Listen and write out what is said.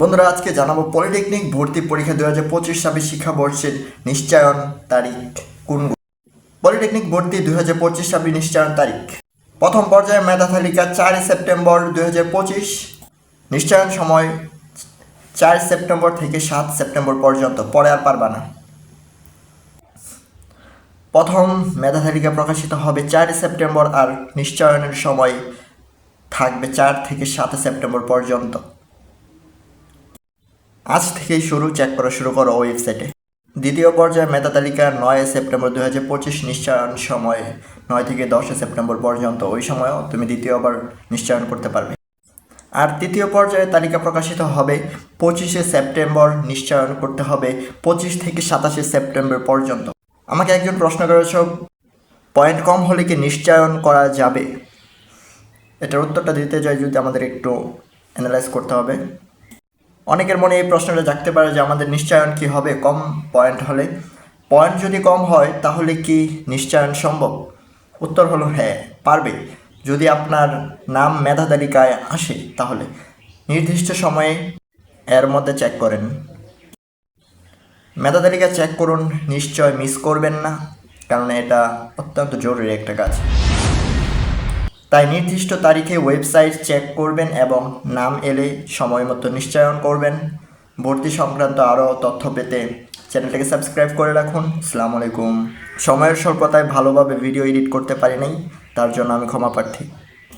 বন্ধুরা, আজকে জানাব পলিটেকনিক ভর্তি পরীক্ষা দু হাজার পঁচিশ ছাব্বিশ শিক্ষাবর্ষের নিশ্চয়ন তারিখ কোনগুলো পলিটেকনিক ভর্তি দু হাজার পঁচিশ ছাব্বিশ নিশ্চয়ন তারিখ। প্রথম পর্যায়ে মেধা তালিকা চারই সেপ্টেম্বর দু হাজার পঁচিশ। নিশ্চয়ন সময় চার সেপ্টেম্বর থেকে সাত সেপ্টেম্বর পর্যন্ত, পরে আর পারবা না। প্রথম মেধা তালিকা প্রকাশিত হবে চারই সেপ্টেম্বর আর নিশ্চয়নের সময় থাকবে চার থেকে সাত সেপ্টেম্বর পর্যন্ত। আজ থেকেই শুরু চেক করা শুরু করো ওয়েবসাইটে দ্বিতীয় পর্যায়ে মেধা তালিকা নয় সেপ্টেম্বর দু হাজার পঁচিশ নিশ্চয়ন সময়, নয় থেকে দশে সেপ্টেম্বর পর্যন্ত ওই সময়ও তুমি দ্বিতীয়বার নিশ্চয়ন করতে পারবে। আর তৃতীয় পর্যায়ে তালিকা প্রকাশিত হবে পঁচিশে সেপ্টেম্বর, নিশ্চয়ন করতে হবে পঁচিশ থেকে সাতাশে সেপ্টেম্বর পর্যন্ত। আমাকে একজন প্রশ্ন করেছ পয়েন্ট কম হলে কি নিশ্চয়ন করা যাবে? এটার উত্তরটা দিতে যাই যদি আমাদের একটু অ্যানালাইজ করতে হবে। অনেকের মনে এই প্রশ্নটা জাগতে পারে যে আমাদের নিশ্চয়ন কি হবে? কম পয়েন্ট হলে। পয়েন্ট যদি কম হয়, তাহলে কি নিশ্চয়ন সম্ভব? উত্তর হলো হ্যাঁ পারবে। যদি আপনার নাম মেধা তালিকায় আসে, তাহলে। নির্দিষ্ট সময়ে এর মধ্যে চেক করেন। মেধা তালিকা চেক করুন, নিশ্চয় মিস করবেন না, কারণ এটা অত্যন্ত জরুরি একটা কাজ। তাই নির্দিষ্ট তারিখে ওয়েবসাইট চেক করবেন এবং নাম এলে সময় মতো নিশ্চয়ন করবেন। ভর্তি সংক্রান্ত আরও তথ্য পেতে চ্যানেলটাকে সাবস্ক্রাইব করে রাখুন। আসসালামু আলাইকুম। সময়ের স্বল্পতায় ভালোভাবে ভিডিও এডিট করতে পারি নাই, তার জন্য আমি ক্ষমা প্রার্থী।